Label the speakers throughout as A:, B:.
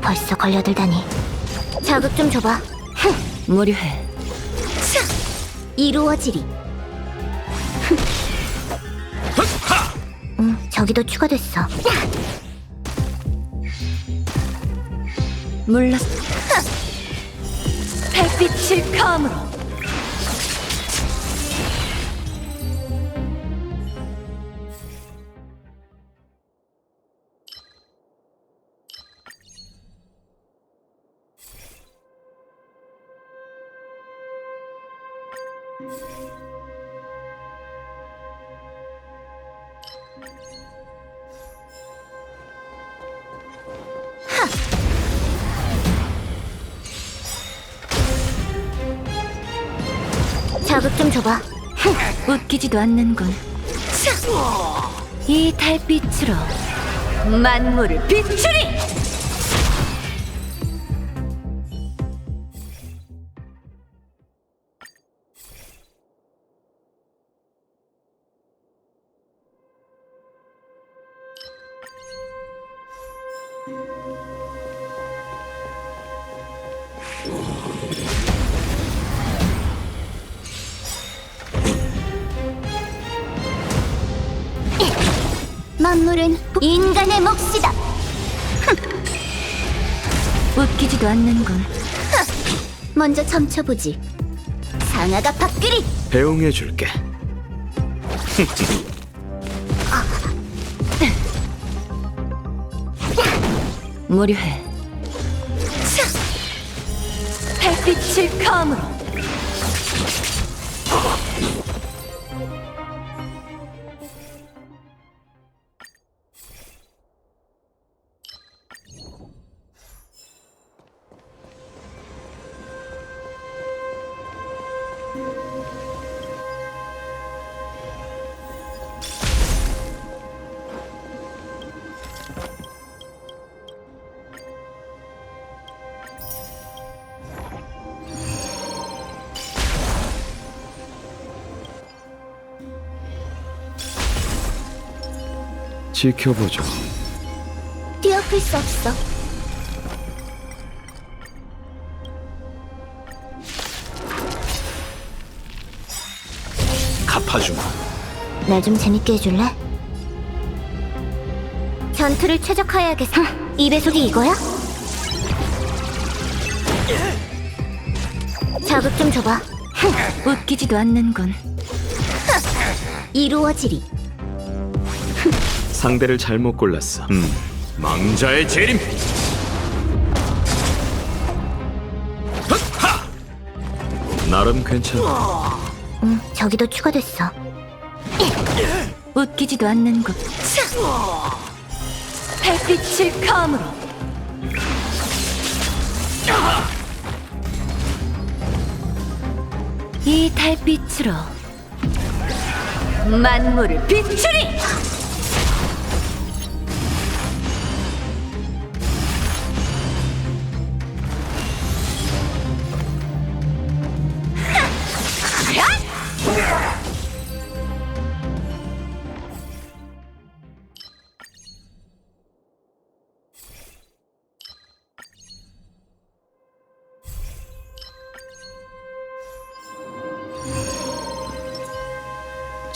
A: 벌써 걸려들다니. 자극 좀 줘봐.
B: 무료해.
A: 이루어지리. 저기도 추가됐어.
B: 물렀어. 달빛을 감으로.
A: 자극 좀 줘봐.
B: 웃기지도 않는군. 이 달빛으로 만물을 비추리!
A: 만물은 인간의 몫이다.
B: 웃기지도 않는군.
A: 먼저 점쳐보지. 상아가 밥그리.
C: 배웅해 줄게.
B: 무료해. 달빛을 감으로.
C: 지켜보죠.
A: 뛰어풀 수 없어.
C: 갚아주마.
A: 날 좀 재밌게 해줄래? 전투를 최적화해야겠어. 이 배속이 이거야? 자극 좀 줘봐.
B: 웃기지도 않는군.
A: 이루어지리.
C: 상대를 잘못 골랐어. 음. 망자의 재림. 하! 나름 괜찮아.
A: 응, 저기도 추가됐어.
B: 웃기지도 않는군. 달빛을 감으로. 이 달빛으로 만물을 비추리!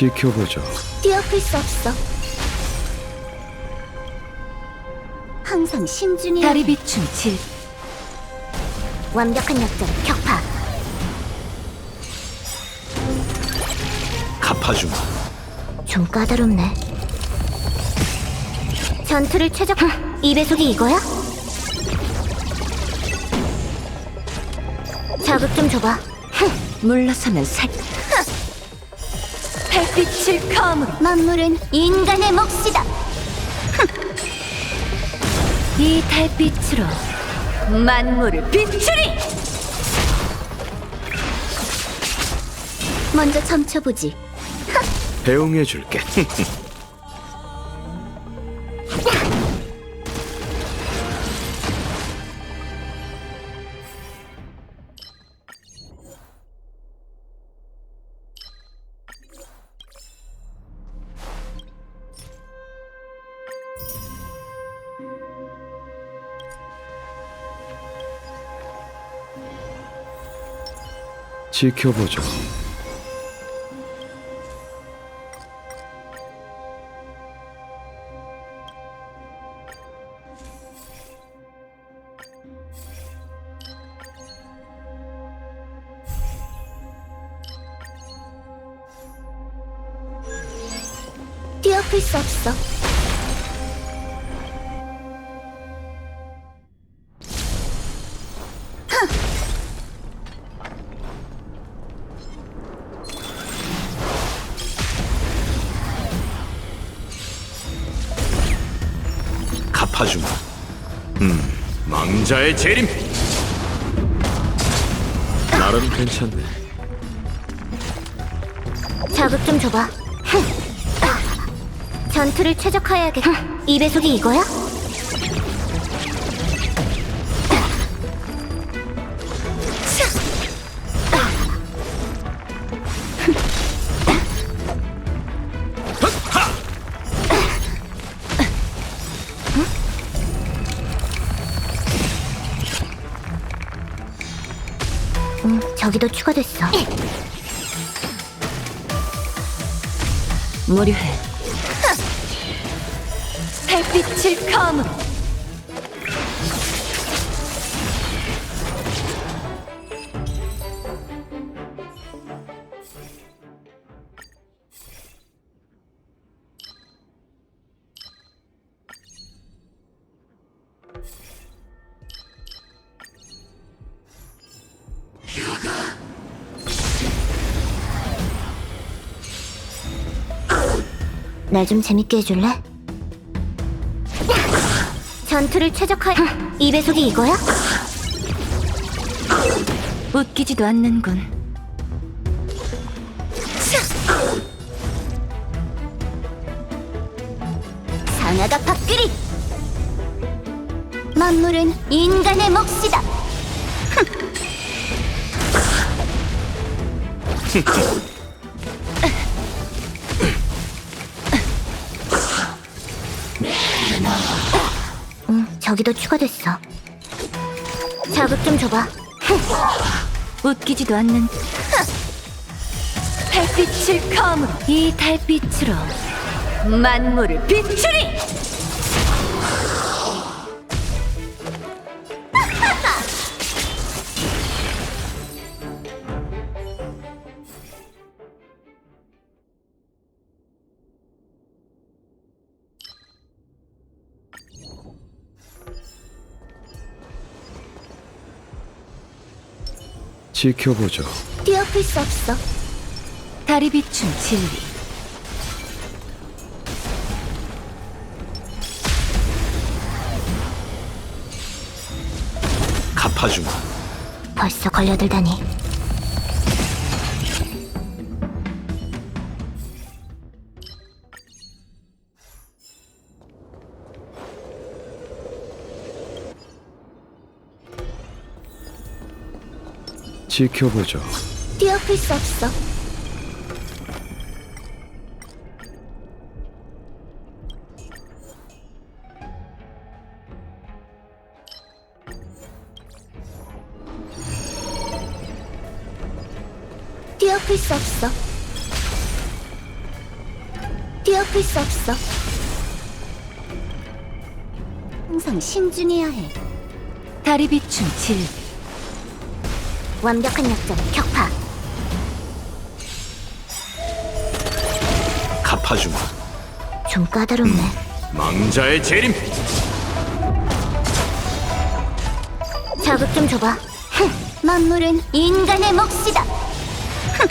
C: 지켜보죠.
A: 뛰어풀 수 없어. 항상 신중해야
B: 달이
A: 해.
B: 비춘 질
A: 완벽한 약점 격파.
C: 갚아주마.
A: 좀 까다롭네. 전투를 최적화. 이 배속이 이거야? 자극 좀 줘봐.
B: 물러서면 살 달빛을 감으로
A: 만물은 인간의 몫이다.
B: 이 달빛으로 만물을 비추리!
A: 먼저 점쳐보지.
C: 배웅해줄게. 지켜보죠.
A: 뛰어풀 수 없어.
C: 갚아주마. 음, 망자의 재림. 나름 괜찮네.
A: 자극 좀 줘봐. 흥. 아. 전투를 최적화해야겠다. 이 배속이 이거야? 응, 저기도 추가됐어.
B: 무료해. 달빛을 검으로
A: 날좀 재밌게 해줄래? 전투를 최적화. 이 배속이 이거야?
B: 웃기지도 않는군.
A: 상아가 밥그리. 만물은 인간의 몫이다. 저기도 추가됐어. 자극 좀 줘봐.
B: 웃기지도 않는 달빛을 검으로 이 달빛으로 만물을 비추리
C: 지켜보죠.
A: 뛰어풀 수 없어.
B: 달이 비춘 진리
C: 갚아주마.
A: 벌써 걸려들다니.
C: 지켜보죠.
A: 뛰어풀 수 없어. 뛰어풀 수 없어. 뛰어풀 수 없어. 항상 신중해야 해.
B: 달이 비춘 진리
A: 완벽한 약점의 격파.
C: 갚아주마.
A: 좀 까다롭네.
C: 망자의 재림.
A: 자극 좀 줘봐. 흥, 만물은 인간의 몫이다. 흥.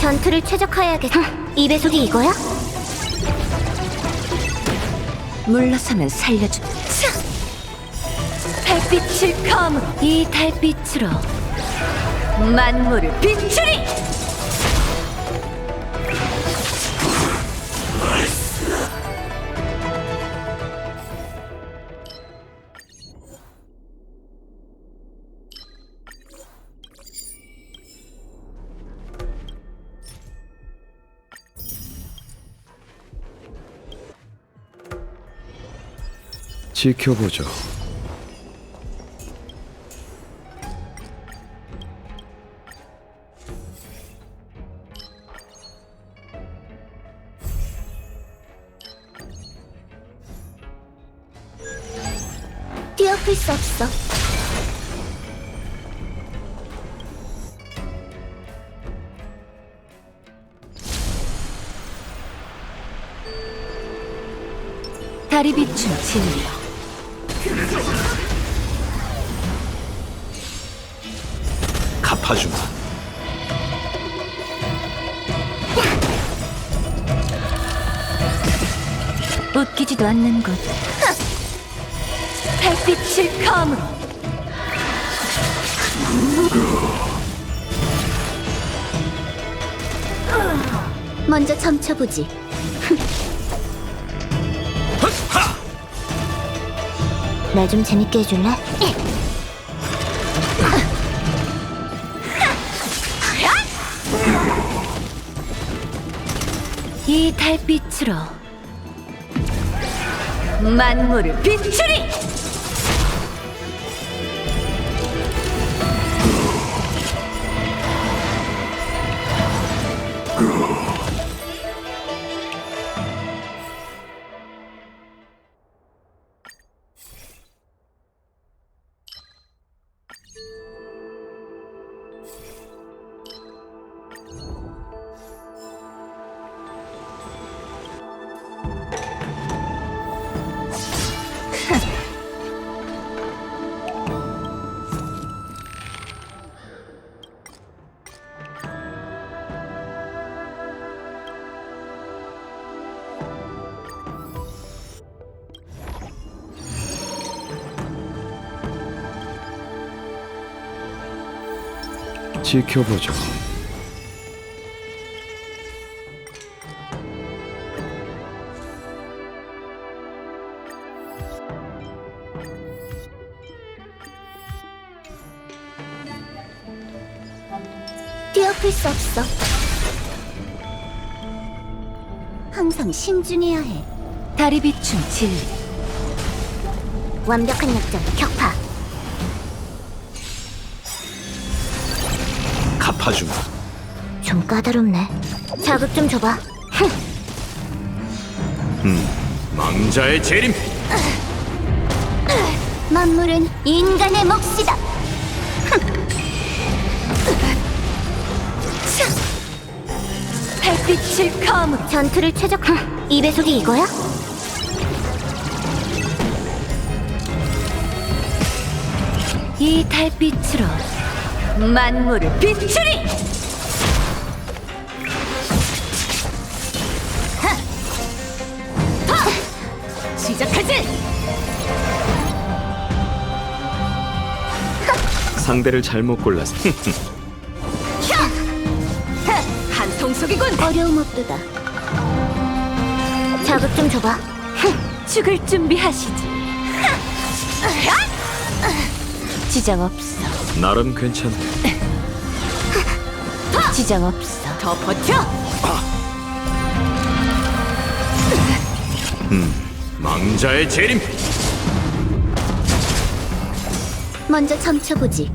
A: 전투를 최적화해야겠다. 이 배속이 이거야?
B: 물러서면 살려주 달빛을 검으로 이 달빛으로 만물을 비추리
C: 지켜보죠.
B: 다리 비춘 진리
C: 갚아주마.
B: 웃기지도 않는 것 달빛을 검으로
A: 먼저 점쳐보지. 날좀 재밌게 해줄래?
B: 이 달빛으로 만물을 비추리
C: 지켜보죠.
A: 뛰어풀 수 없어. 항상 신중해야 해.
B: 다리 비춘 진리
A: 완벽한 약점 격파.
C: 갚아주마.
A: 좀 까다롭네. 자극 좀 줘봐.
C: 망자의 재림.
A: 만물은 인간의 몫이다.
B: 달빛을 검으로
A: 전투를 최적화. 이 배속이 이거야?
B: 이 달빛으로 만물을 비추리! 시작하지!
C: 상대를 잘못 골랐어.
B: 한통 속이군!
A: 어려움 없도다. 자극 좀 줘봐.
B: 죽을 준비하시지. 지장 없어
C: 나름 괜찮네.
B: 지장 없어 더 버텨
C: 망자의 재림.
A: 먼저 점쳐보지.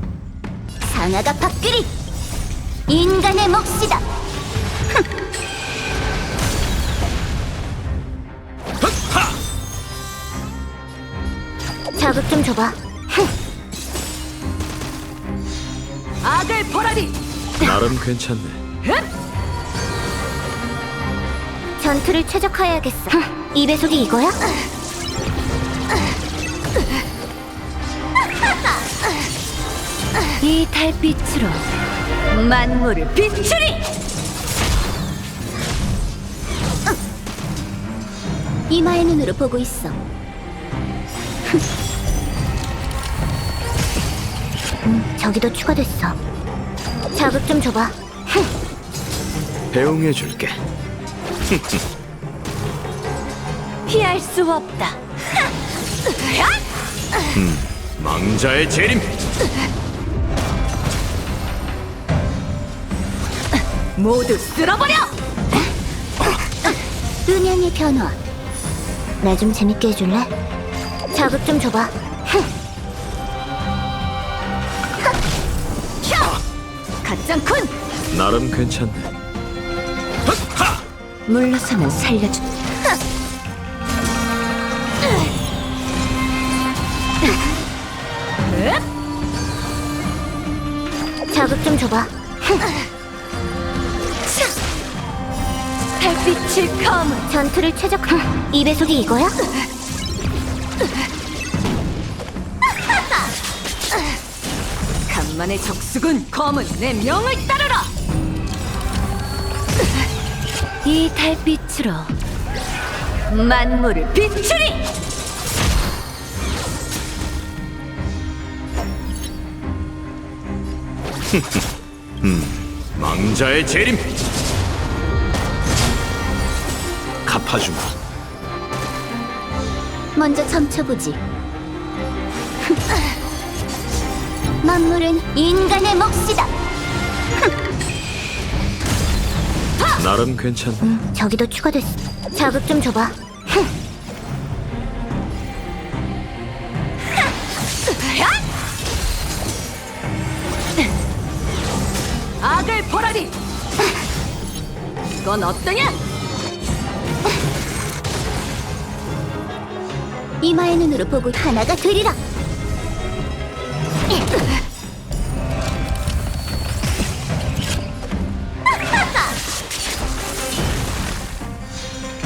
A: 상아가 밥그리. 인간의 몫이다. 자극 좀 줘봐.
B: 악을 보라리
C: 나름 괜찮네.
A: 전투를 최적화해야겠어. 이 배속이 이거야?
B: 이 달빛으로 만물을 비추리
A: 이마의 눈으로 보고 있어. 음, 저기도 추가됐어. 자극 좀 줘봐.
C: 배웅해 줄게.
B: 피할 수 없다
C: 망자의 재림.
B: 모두 쓸어버려
A: 은양의 변화. 날좀 재밌게 해줄래? 자극 좀 줘봐.
B: 가장 큰
C: 나름 괜찮네. 헛하!
B: 물러서면 살려준
A: 자극 좀 줘봐
B: 달빛을 검은
A: 전투를 최적화 이 배속이 이거야?
B: 간만의 적수군 검은 내 명을 따르라 이 달빛으로 만물을 비추리
C: 망자의 재림. 갚아주마.
A: 먼저 점쳐보지. 만물은 인간의 몫이다.
C: 나름 괜찮네.
A: 저기도 추가됐어. 자극 좀 줘봐.
B: 악을 벌하리 이건 어떠냐
A: 이마의 눈으로 보고 하나가 되리라.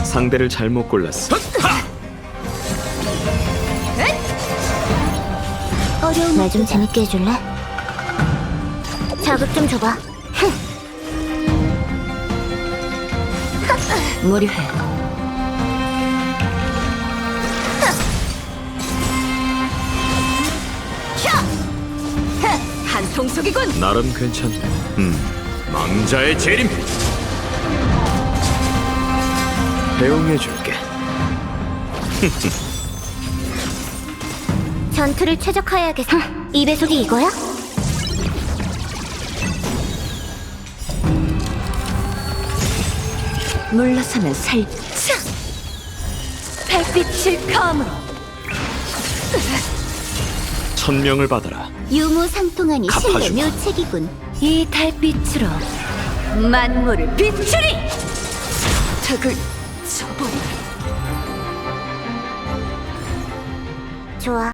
C: 상대를 잘못 골랐어.
A: 어려운 말좀 재밌게 해줄래? 자극 좀 줘봐.
B: 무료해 한통속이군
C: 나름 괜찮네. 음, 망자의 재림. 배웅해줄게.
A: 전투를 최적화해야겠어. 이 배속이 이거야?
B: 물러서면 살 차! 달빛을 감으로
C: 천명을 받아라.
A: 유무상통하니 신뢰
C: 갚아주마.
A: 묘책이군.
B: 이 달빛으로 만물을 비추리 덕을 저버리
A: 좋아.